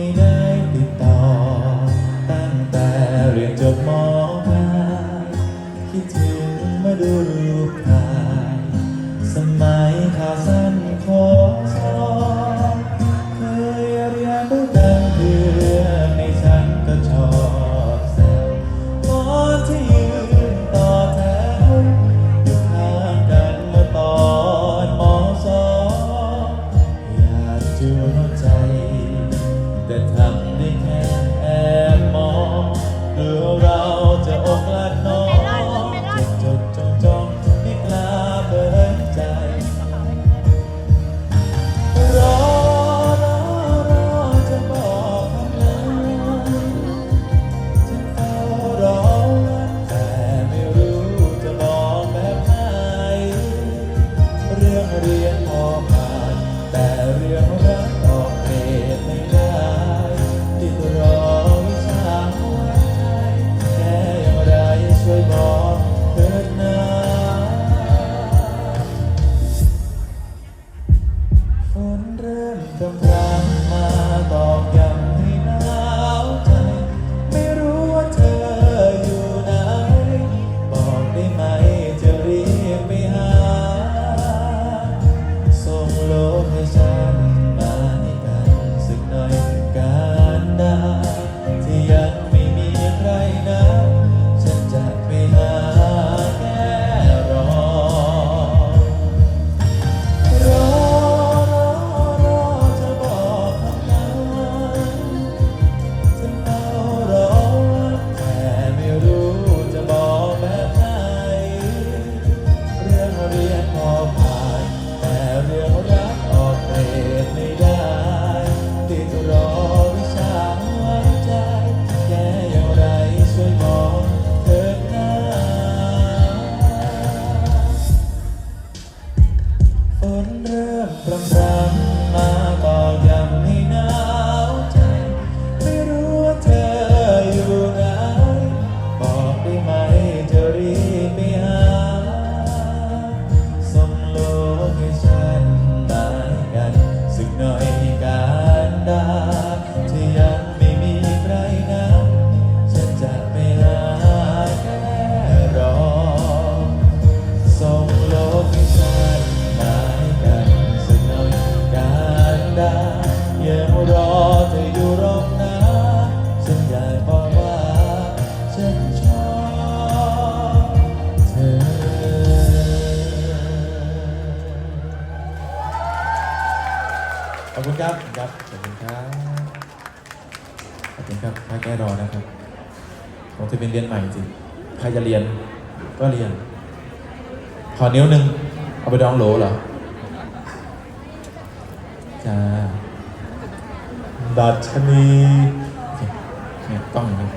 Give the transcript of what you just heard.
ไม่ได้ติดต่อ ตั้งแต่เรียนจบมอปลายคิดถึงมาดูรูปถ่าย สมัยข่าวสั้นโค อนเริ่มรำรำ ครับครับขอบคุณครับขอบคุณครับถ้าแก้รอนะครับผมจะเป็นเรียนใหม่จริงใครจะเรียนก็เรียน ขอนิ้วหนึ่งเอาไปดองโหลเหรอจ้าดัชนีต้องอย่างนี้